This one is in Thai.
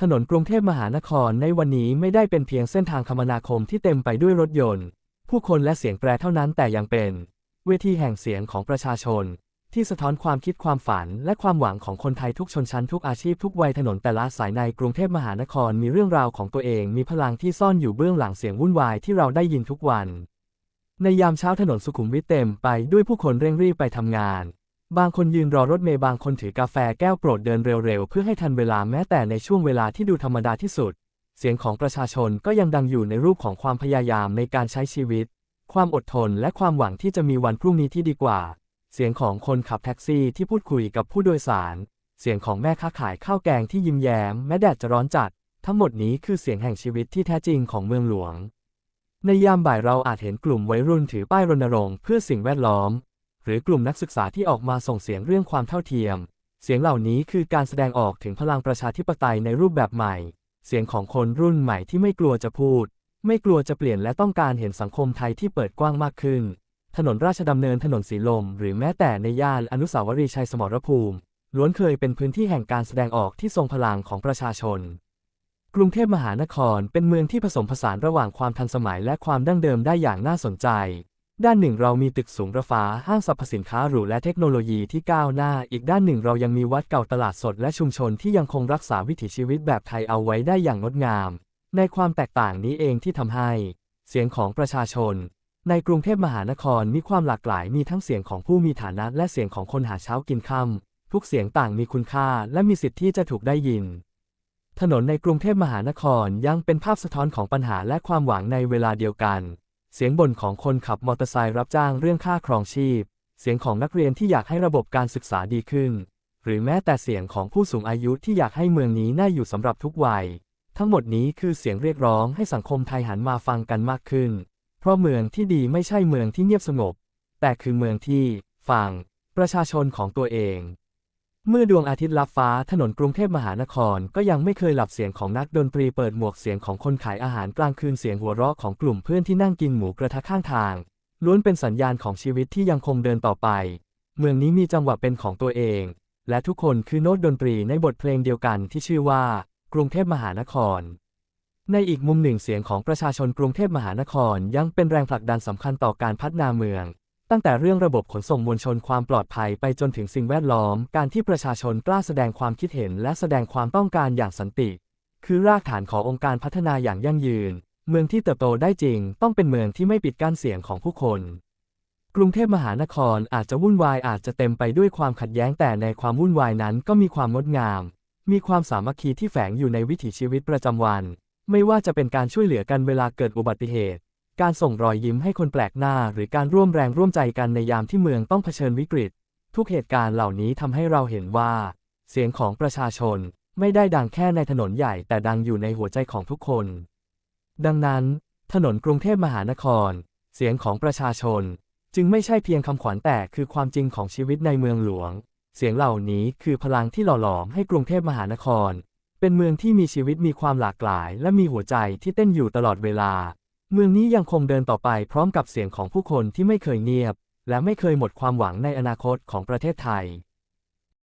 ถนนกรุงเทพมหานครในวันนี้ไม่ได้เป็นเพียงเส้นทางคมนาคมที่เต็มไปด้วยรถยนต์ ผู้คนและเสียงแตรเท่านั้นแต่ยังเป็น เวทีแห่งเสียงของประชาชน ที่สะท้อนความคิดความฝันและความหวังของคนไทยทุกชนชั้นทุกอาชีพทุกวัยถนนแต่ละสายในกรุงเทพมหานครมีเรื่องราวของตัวเองมีพลังที่ซ่อนอยู่เบื้องหลังเสียงวุ่นวายที่เราได้ยินทุกวัน ในยามเช้าถนนสุขุมวิทเต็มไปด้วยผู้คนเร่งรีบไปทำงาน บางคนยืนรอรถเมล์บางคนถือกาแฟแก้วโปรดเดินเร็วๆ เพื่อให้ทันเวลาแม้แต่ในช่วงเวลาที่ดูธรรมดาที่สุด เสียงของประชาชนก็ยังดังอยู่ในรูปของความพยายามในการใช้ชีวิต ความอดทนและความหวังที่จะมีวันพรุ่งนี้ที่ดีกว่า เสียงของคนขับแท็กซี่ที่พูดคุยกับผู้โดยสาร เสียงของแม่ค้าขายข้าวแกงที่ยิ้มแย้มแม้แดดจะร้อนจัด ทั้งหมดนี้คือเสียงแห่งชีวิตที่แท้จริงของเมืองหลวง ในยามบ่ายเราอาจเห็นกลุ่มวัยรุ่นถือป้ายรณรงค์เพื่อสิ่งแวดล้อม หรือกลุ่มนักศึกษาที่ออกมาส่งเสียงเรื่องความเท่าเทียม เสียงเหล่านี้คือการแสดงออกถึงพลังประชาธิปไตยในรูปแบบใหม่ เสียงของคนรุ่นใหม่ที่ไม่กลัวจะพูด ไม่กลัวจะเปลี่ยนและต้องการเห็นสังคมไทยที่เปิดกว้างมากขึ้น ถนนราชดำเนินถนนสีลม หรือแม้แต่ในย่านอนุสาวรีย์ชัยสมรภูมิ ล้วนเคยเป็นพื้นที่แห่งการแสดงออกที่ทรงพลังของประชาชนกรุงเทพมหานครเป็นเมืองที่ผสมผสานระหว่างความทันสมัยและความดั้งเดิมได้อย่างน่าสนใจ ด้านหนึ่งเรามีตึกสูงระฟ้าห้างสรรพสินค้าหรูและเทคโนโลยีที่ก้าวหน้า อีกด้านหนึ่งเรายังมีวัดเก่าตลาดสดและชุมชนที่ยังคงรักษาวิถีชีวิตแบบไทยเอาไว้ได้อย่างงดงาม ในความแตกต่างนี้เองที่ทำให้ เสียงของประชาชน ในกรุงเทพมหานครมีความหลากหลายมีทั้งเสียงของผู้มีฐานะและเสียงของคนหาเช้ากินค่ำทุกเสียงต่างมีคุณค่าและมีสิทธิ์ที่จะถูกได้ยิน ถนนในกรุงเทพมหานครยังเป็นภาพสะท้อนของปัญหาและความหวังในเวลาเดียวกัน เสียงบ่นของคนขับมอเตอร์ไซค์รับจ้างเรื่องค่าครองชีพ เสียงของนักเรียนที่อยากให้ระบบการศึกษาดีขึ้น หรือแม้แต่เสียงของผู้สูงอายุที่อยากให้เมืองนี้น่าอยู่สำหรับทุกวัย ทั้งหมดนี้คือเสียงเรียกร้องให้สังคมไทยหันมาฟังกันมากขึ้น เพราะเมืองที่ดีไม่ใช่เมืองที่เงียบสงบ แต่คือเมืองที่ฟัง ประชาชนของตัวเอง เมื่อดวงอาทิตย์ลับฟ้าถนนกรุงเทพมหานครก็ยังไม่เคยหลับเสียงของนักดนตรีเปิดหมวกเสียงของคนขายอาหารกลางคืนเสียงหัวเราะของกลุ่มเพื่อนที่นั่งกินหมูกระทะข้างทาง ล้วนเป็นสัญญาณของชีวิตที่ยังคงเดินต่อไป เมืองนี้มีจังหวะเป็นของตัวเอง และทุกคนคือโน้ตดนตรีในบทเพลงเดียวกันที่ชื่อว่า กรุงเทพมหานคร ในอีกมุมหนึ่งเสียงของประชาชนกรุงเทพมหานครยังเป็นแรงผลักดันสำคัญต่อการพัฒนาเมือง ตั้งแต่เรื่องระบบขนส่งมวลชนความปลอดภัยไปจนถึงสิ่งแวดล้อม การที่ประชาชนกล้าแสดงความคิดเห็นและแสดงความต้องการอย่างสันติ คือรากฐานขององค์การพัฒนาอย่างยั่งยืน เมืองที่เติบโตได้จริง ต้องเป็นเมืองที่ไม่ปิดกั้นเสียงของผู้คน กรุงเทพมหานครอาจจะวุ่นวายอาจจะเต็มไปด้วยความขัดแย้งแต่ในความวุ่นวายนั้นก็มีความงดงาม มีความสามัคคีที่แฝงอยู่ในวิถีชีวิตประจำวัน ไม่ว่าจะเป็นการช่วยเหลือกันเวลาเกิดอุบัติเหตุ การส่งรอยยิ้มให้คนแปลกหน้า หรือการร่วมแรงร่วมใจกันในยามที่เมืองต้องเผชิญวิกฤต ทุกเหตุการณ์เหล่านี้ทำให้เราเห็นว่า เสียงของประชาชนไม่ได้ดังแค่ในถนนใหญ่แต่ดังอยู่ในหัวใจของทุกคน ดังนั้น ถนนกรุงเทพมหานคร เสียงของประชาชน จึงไม่ใช่เพียงคำขวัญแต่คือความจริงของชีวิตในเมืองหลวง เสียงเหล่านี้คือพลังที่หล่อหลอมให้กรุงเทพมหานคร เป็นเมืองที่มีชีวิตมีความหลากหลาย และมีหัวใจที่เต้นอยู่ตลอดเวลา เมืองนี้ยังคงเดินต่อไปพร้อมกับเสียงของผู้คนที่ไม่เคยเงียบ และไม่เคยหมดความหวังในอนาคตของประเทศไทย